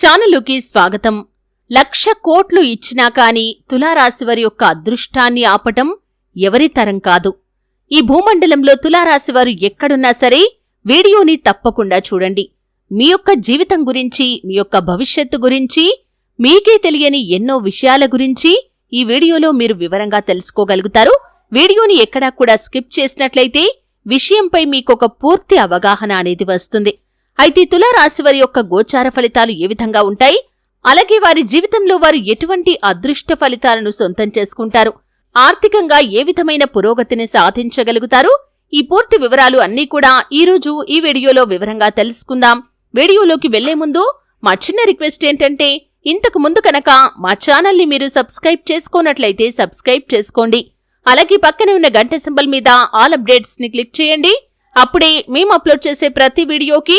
ఛానలుకి స్వాగతం. లక్ష కోట్లు ఇచ్చినా కాని తులారాశివారి యొక్క అదృష్టాన్ని ఆపటం ఎవరి తరం కాదు. ఈ భూమండలంలో తులారాశివారు ఎక్కడున్నా సరే వీడియోని తప్పకుండా చూడండి. మీ యొక్క జీవితం గురించి మీ యొక్క భవిష్యత్తు గురించి మీకే తెలియని ఎన్నో విషయాల గురించి ఈ వీడియోలో మీరు వివరంగా తెలుసుకోగలుగుతారు. వీడియోని ఎక్కడా కూడా స్కిప్ చేసినట్లయితే విషయంపై మీకొక పూర్తి అవగాహన అనేది వస్తుంది. అయితే తులారాశి వారి యొక్క గోచార ఫలితాలు ఏ విధంగా ఉంటాయి? అలాగే వారి జీవితంలో వారు ఎటువంటి అదృష్ట ఫలితాలను సొంతం చేసుకుంటారు? ఆర్థికంగా ఏ విధమైన పురోగతిని సాధించగలుగుతారు? ఈ పూర్తి వివరాలు అన్నీ కూడా ఈ రోజు ఈ వీడియోలో వివరంగా తెలుసుకుందాం. వీడియోలోకి వెళ్ళే ముందు మా చిన్న రిక్వెస్ట్ ఏంటంటే ఇంతకు ముందు కనుక మా ఛానల్ని మీరు సబ్స్క్రైబ్ చేసుకోనట్లయితే సబ్స్క్రైబ్ చేసుకోండి. అలాగే పక్కనే ఉన్న గంట సింబల్ మీద ఆల్ అప్డేట్స్ని క్లిక్ చేయండి. అప్పుడే మేము అప్లోడ్ చేసే ప్రతి వీడియోకి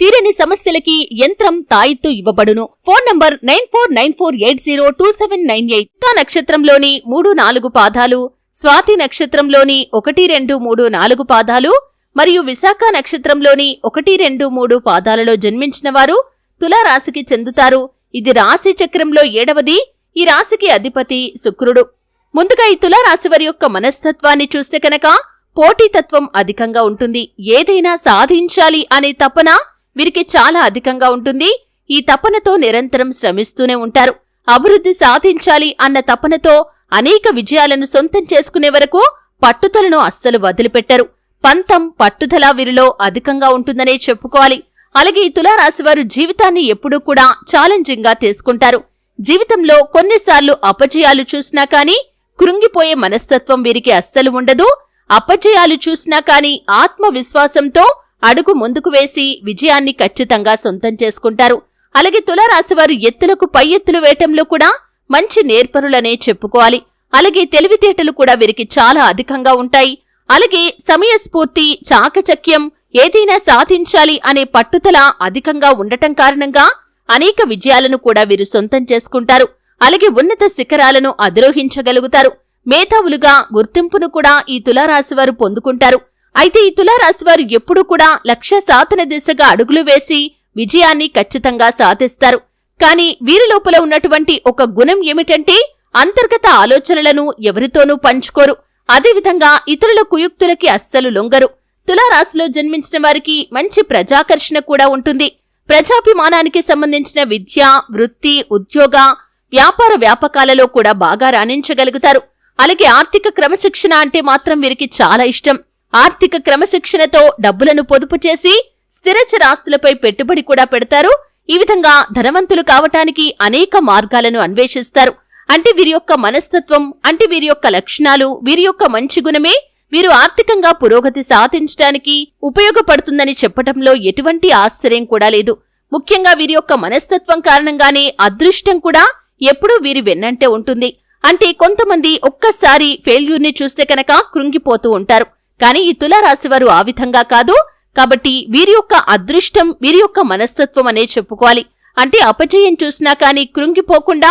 తీరని సమస్యలకి యంత్రం తాయిత్తు ఇవ్వబడును. Phone number nine four nine four eight zero two seven nine eight. నక్షత్రంలోని మూడు నాలుగు పాదాలు స్వాతి నక్షత్రంలోని ఒకటి రెండు మూడు నాలుగు పాదాలు మరియు విశాఖ నక్షత్రంలోని ఒకటి రెండు మూడు పాదాలలో జన్మించిన వారు తులారాశికి చెందుతారు. ఇది రాశి చక్రంలో ఏడవది. ఈ రాశికి అధిపతి శుక్రుడు. ముందుగా ఈ తులారాశి వారి యొక్క మనస్తత్వాన్ని చూస్తే కనుక పోటీతత్వం అధికంగా ఉంటుంది. ఏదైనా సాధించాలి అనే తపన వీరికి చాలా అధికంగా ఉంటుంది. ఈ తపనతో నిరంతరం శ్రమిస్తూనే ఉంటారు. అభివృద్ధి సాధించాలి అన్న తపనతో అనేక విజయాలను సొంతం చేసుకునే వరకు పట్టుదలను అస్సలు వదిలిపెట్టరు. పంతం పట్టుదల వీరిలో అధికంగా ఉంటుందనే చెప్పుకోవాలి. అలాగే ఈ తులారాశివారు జీవితాన్ని ఎప్పుడూ కూడా ఛాలెంజింగ్గా తీసుకుంటారు. జీవితంలో కొన్నిసార్లు అపజయాలు చూసినా కానీ కృంగిపోయే మనస్తత్వం వీరికి అస్సలు ఉండదు. అపజయాలు చూసినా కానీ ఆత్మవిశ్వాసంతో అడుగు ముందుకు వేసి విజయాన్ని ఖచ్చితంగా సొంతం చేసుకుంటారు. అలాగే తులారాశివారు ఎత్తులకు పై ఎత్తులు వేయటంలో కూడా మంచి నేర్పరులనే చెప్పుకోవాలి. అలాగే తెలివితేటలు కూడా వీరికి చాలా అధికంగా ఉంటాయి. అలాగే సమయస్ఫూర్తి చాకచక్యం ఏదైనా సాధించాలి అనే పట్టుదల అధికంగా ఉండటం కారణంగా అనేక విజయాలను కూడా వీరు సొంతం చేసుకుంటారు. అలాగే ఉన్నత శిఖరాలను అధిరోహించగలుగుతారు. మేధావులుగా గుర్తింపును కూడా ఈ తులారాశివారు పొందుకుంటారు. అయితే ఈ తులారాశివారు ఎప్పుడూ కూడా లక్ష్య సాధన దిశగా అడుగులు వేసి విజయాన్ని ఖచ్చితంగా సాధిస్తారు. కాని వీరి లోపల ఉన్నటువంటి ఒక గుణం ఏమిటంటే అంతర్గత ఆలోచనలను ఎవరితోనూ పంచుకోరు. అదేవిధంగా ఇతరుల కుయుక్తులకి అస్సలు లొంగరు. తులారాశిలో జన్మించిన వారికి మంచి ప్రజాకర్షణ కూడా ఉంటుంది. ప్రజాభిమానానికి సంబంధించిన విద్య వృత్తి ఉద్యోగ వ్యాపార వ్యాపకాలలో కూడా బాగా రాణించగలుగుతారు. అలాగే ఆర్థిక క్రమశిక్షణ అంటే మాత్రం వీరికి చాలా ఇష్టం. ఆర్థిక క్రమశిక్షణతో డబ్బులను పొదుపు చేసి స్థిరచరాస్తులపై పెట్టుబడి కూడా పెడతారు. ఈ విధంగా ధనవంతులు కావటానికి అనేక మార్గాలను అన్వేషిస్తారు. అంటే వీరి యొక్క మనస్తత్వం అంటే వీరి యొక్క లక్షణాలు వీరి యొక్క మంచి గుణమే వీరు ఆర్థికంగా పురోగతి సాధించడానికి ఉపయోగపడుతుందని చెప్పటంలో ఎటువంటి ఆశ్చర్యం కూడా లేదు. ముఖ్యంగా వీరి యొక్క మనస్తత్వం కారణంగానే అదృష్టం కూడా ఎప్పుడూ వీరి వెన్నంటే ఉంటుంది. అంటే కొంతమంది ఒక్కసారి ఫెయిల్యూర్ని చూస్తే కనుక కృంగిపోతూ ఉంటారు. కానీ ఈ తులారాశివారు ఆ విధంగా కాదు. కాబట్టి వీరి యొక్క అదృష్టం వీరి యొక్క మనస్తత్వం అనే చెప్పుకోవాలి. అంటే అపజయం చూసినా కాని కృంగిపోకుండా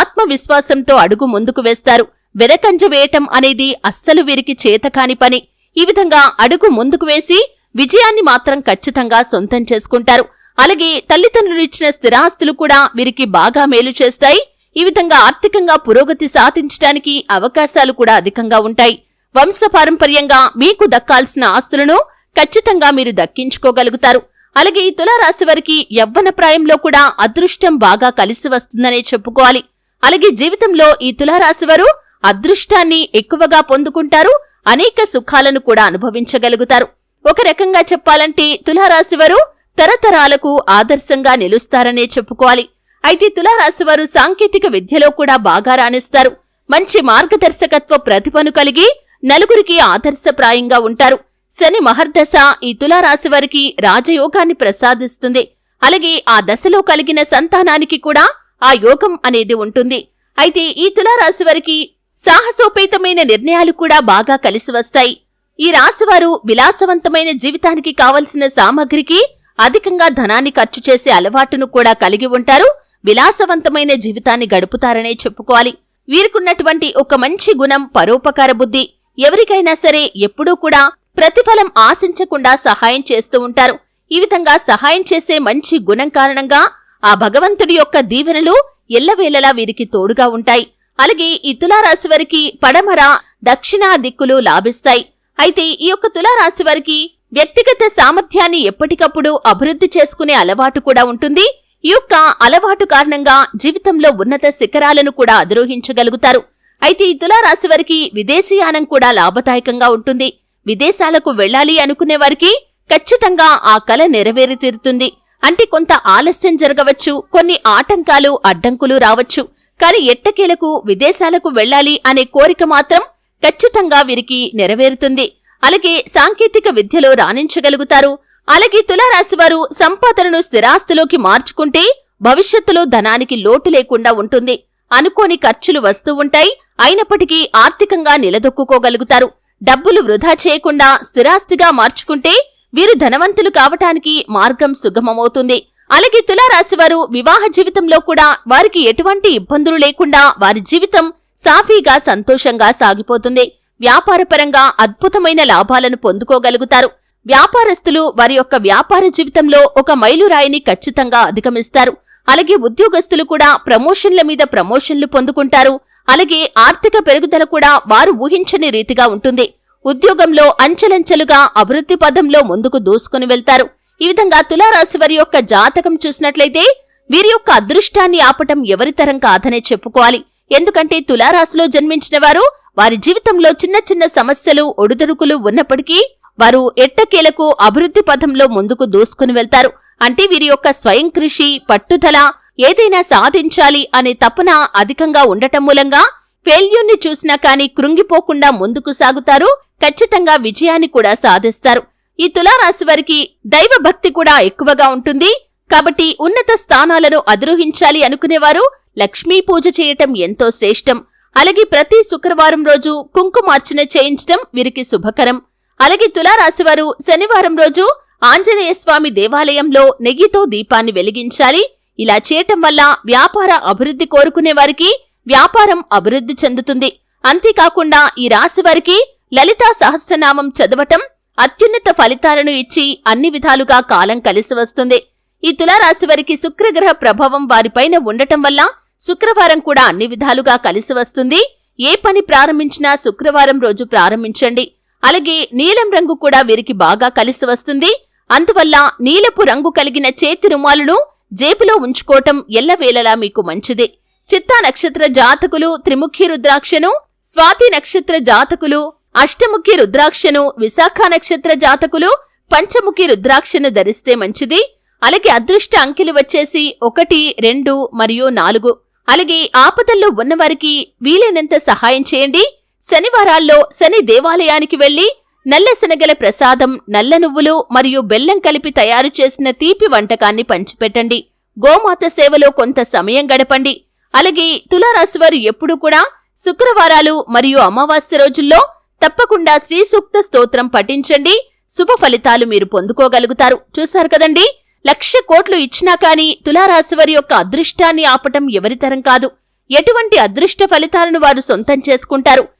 ఆత్మవిశ్వాసంతో అడుగు ముందుకు వేస్తారు. వెరకంజ వేయటం అనేది అస్సలు వీరికి చేతకాని పని. ఈ విధంగా అడుగు ముందుకు వేసి విజయాన్ని మాత్రం ఖచ్చితంగా సొంతం చేసుకుంటారు. అలాగే తల్లిదండ్రులు ఇచ్చిన స్థిరాస్తులు కూడా వీరికి బాగా మేలు చేస్తాయి. ఈ విధంగా ఆర్థికంగా పురోగతి సాధించడానికి అవకాశాలు కూడా అధికంగా ఉంటాయి. వంశపారంపర్యంగా మీకు దక్కాల్సిన ఆస్తులను ఖచ్చితంగా మీరు దక్కించుకోగలుగుతారు. అలాగే ఈ తులారాశి వారికి యవ్వన ప్రాయంలో కూడా అదృష్టం బాగా కలిసి వస్తుందనే చెప్పుకోవాలి. అలాగే జీవితంలో ఈ తులారాశి వారు అదృష్టాన్ని ఎక్కువగా పొందుకుంటారు అనేక సుఖాలను కూడా అనుభవించగలుగుతారు. ఒక రకంగా చెప్పాలంటే తులారాశి వారు తరతరాలకు ఆదర్శంగా నిలుస్తారనే చెప్పుకోవాలి. అయితే తులారాశి వారు సాంకేతిక విద్యలో కూడా బాగా రాణిస్తారు. మంచి మార్గదర్శకత్వ ప్రతిభను కలిగి నలుగురికి ఆదర్శప్రాయంగా ఉంటారు. శని మహర్దశ ఈ తులారాశి వారికి రాజయోగాన్ని ప్రసాదిస్తుంది. అలాగే ఆ దశలో కలిగిన సంతానానికి కూడా ఆ యోగం అనేది ఉంటుంది. అయితే ఈ తులారాశి వారికి సాహసోపేతమైన నిర్ణయాలు కూడా బాగా కలిసి వస్తాయి. ఈ రాశివారు విలాసవంతమైన జీవితానికి కావలసిన సామగ్రికి అధికంగా ధనాన్ని ఖర్చు చేసే అలవాటును కూడా కలిగి ఉంటారు. విలాసవంతమైన జీవితాన్ని గడుపుతారనే చెప్పుకోవాలి. వీరికున్నటువంటి ఒక మంచి గుణం పరోపకార బుద్ధి. ఎవరికైనా సరే ఎప్పుడూ కూడా ప్రతిఫలం ఆశించకుండా సహాయం చేస్తూ ఉంటారు. ఈ విధంగా సహాయం చేసే మంచి గుణం కారణంగా ఆ భగవంతుడి యొక్క దీవెనలు ఎల్లవేళలా వీరికి తోడుగా ఉంటాయి. అలాగే ఈ తులారాశి వారికి పడమర దక్షిణ దిక్కులు లాభిస్తాయి. అయితే ఈ యొక్క తులారాశి వారికి వ్యక్తిగత సామర్థ్యాన్ని ఎప్పటికప్పుడు అభివృద్ధి చేసుకునే అలవాటు కూడా ఉంటుంది. ఈ యొక్క అలవాటు కారణంగా జీవితంలో ఉన్నత శిఖరాలను కూడా అధిరోహించగలుగుతారు. అయితే ఈ తులారాశి వారికి విదేశీయానం కూడా లాభదాయకంగా ఉంటుంది. విదేశాలకు వెళ్ళాలి అనుకునే వారికి ఖచ్చితంగా ఆ కల నెరవేరి తీరుతుంది. అంటే కొంత ఆలస్యం జరగవచ్చు కొన్ని ఆటంకాలు అడ్డంకులు రావచ్చు. కాని ఎట్టకేలకు విదేశాలకు వెళ్ళాలి అనే కోరిక మాత్రం ఖచ్చితంగా వీరికి నెరవేరుతుంది. అలాగే సాంకేతిక విద్యలో రాణించగలుగుతారు. అలాగే తులారాశివారు సంపాదనను స్థిరాస్తిలోకి మార్చుకుంటే భవిష్యత్తులో ధనానికి లోటు లేకుండా ఉంటుంది. అనుకోని ఖర్చులు వస్తూ ఉంటాయి. అయినప్పటికీ ఆర్థికంగా నిలదొక్కుకోగలుగుతారు. డబ్బులు వృధా చేయకుండా స్థిరాస్తిగా మార్చుకుంటే వీరు ధనవంతులు కావటానికి మార్గం సుగమమవుతుంది. అలాగే తులారాశివారు వివాహ జీవితంలో కూడా వారికి ఎటువంటి ఇబ్బందులు లేకుండా వారి జీవితం సాఫీగా సంతోషంగా సాగిపోతుంది. వ్యాపారపరంగా అద్భుతమైన లాభాలను పొందుకోగలుగుతారు. వ్యాపారస్తులు వారి యొక్క వ్యాపార జీవితంలో ఒక మైలురాయిని ఖచ్చితంగా అధిగమిస్తారు. అలాగే ఉద్యోగస్తులు కూడా ప్రమోషన్ల మీద ప్రమోషన్లు పొందుకుంటారు. అలాగే ఆర్థిక పెరుగుదల కూడా వారు ఊహించని రీతిగా ఉంటుంది. ఉద్యోగంలో అంచెలంచెలుగా అభివృద్ధి పదంలో ముందుకు దూసుకుని వెళ్తారు. ఈ విధంగా తులారాశి వారి యొక్క జాతకం చూసినట్లయితే వీరి యొక్క అదృష్టాన్ని ఆపటం ఎవరితరం కాదనే చెప్పుకోవాలి. ఎందుకంటే తులారాశిలో జన్మించిన వారు వారి జీవితంలో చిన్న చిన్న సమస్యలు ఒడుదొడుకులు ఉన్నప్పటికీ వారు ఎట్టకేలకు అభివృద్ధి పథంలో ముందుకు దూసుకుని వెళ్తారు. అంటే వీరి యొక్క స్వయం కృషి పట్టుదల ఏదైనా సాధించాలి అనే తపన అధికంగా ఉండటం మూలంగా ఫెయిల్యూర్ని చూసినా కాని కృంగిపోకుండా ముందుకు సాగుతారు. ఖచ్చితంగా విజయాన్ని కూడా సాధిస్తారు. ఈ తులారాశి వారికి దైవ భక్తి కూడా ఎక్కువగా ఉంటుంది. కాబట్టి ఉన్నత స్థానాలను అధిరోహించాలి అనుకునేవారు లక్ష్మీ పూజ చేయటం ఎంతో శ్రేష్టం. అలాగే ప్రతి శుక్రవారం రోజు కుంకుమార్చన చేయించటం వీరికి శుభకరం. అలాగే తులారాశివారు శనివారం రోజు ఆంజనేయ స్వామి దేవాలయంలో నెయ్యితో దీపాన్ని వెలిగించాలి. ఇలా చేయటం వల్ల వ్యాపార అభివృద్ధి కోరుకునే వారికి వ్యాపారం అభివృద్ధి చెందుతుంది. అంతేకాకుండా ఈ రాశి వారికి లలితా సహస్రనామం చదవటం అత్యున్నత ఫలితాలను ఇచ్చి అన్ని విధాలుగా కాలం కలిసి వస్తుంది. ఈ తులారాశి వారికి శుక్రగ్రహ ప్రభావం వారిపైన ఉండటం వల్ల శుక్రవారం కూడా అన్ని విధాలుగా కలిసి వస్తుంది. ఏ పని ప్రారంభించినా శుక్రవారం రోజు ప్రారంభించండి. అలాగే నీలం రంగు కూడా వీరికి బాగా కలిసి వస్తుంది. అందువల్ల నీలపు రంగు కలిగిన చేతి రుమాలను జేబులో ఉంచుకోవటం ఎల్లవేళలా మీకు మంచిది. చిత్తా నక్షత్ర జాతకులు త్రిముఖి రుద్రాక్షను స్వాతి నక్షత్ర జాతకులు అష్టముఖి రుద్రాక్షను విశాఖ నక్షత్ర జాతకులు పంచముఖి రుద్రాక్షను ధరిస్తే మంచిది. అలాగే అదృష్ట అంకెలు వచ్చేసి ఒకటి రెండు మరియు నాలుగు. అలాగే ఆపదల్లో ఉన్నవారికి వీలైనంత సహాయం చేయండి. శనివారాల్లో శని దేవాలయానికి వెళ్ళి నల్ల శనగల ప్రసాదం నల్ల నువ్వులు మరియు బెల్లం కలిపి తయారు చేసిన తీపి వంటకాన్ని పంచిపెట్టండి. గోమాత సేవలో కొంత సమయం గడపండి. అలాగే తులారాశివారు ఎప్పుడూ కూడా శుక్రవారాలు మరియు అమావాస్య రోజుల్లో తప్పకుండా శ్రీ సూక్త స్తోత్రం పఠించండి. శుభ ఫలితాలు మీరు పొందుకోగలుగుతారు. చూశారు కదండి? లక్ష కోట్లు ఇచ్చినా కాని తులారాశివారి యొక్క అదృష్టాన్ని ఆపటం ఎవరితరం కాదు. ఎటువంటి అదృష్ట ఫలితాలను వారు సొంతం చేసుకుంటారు?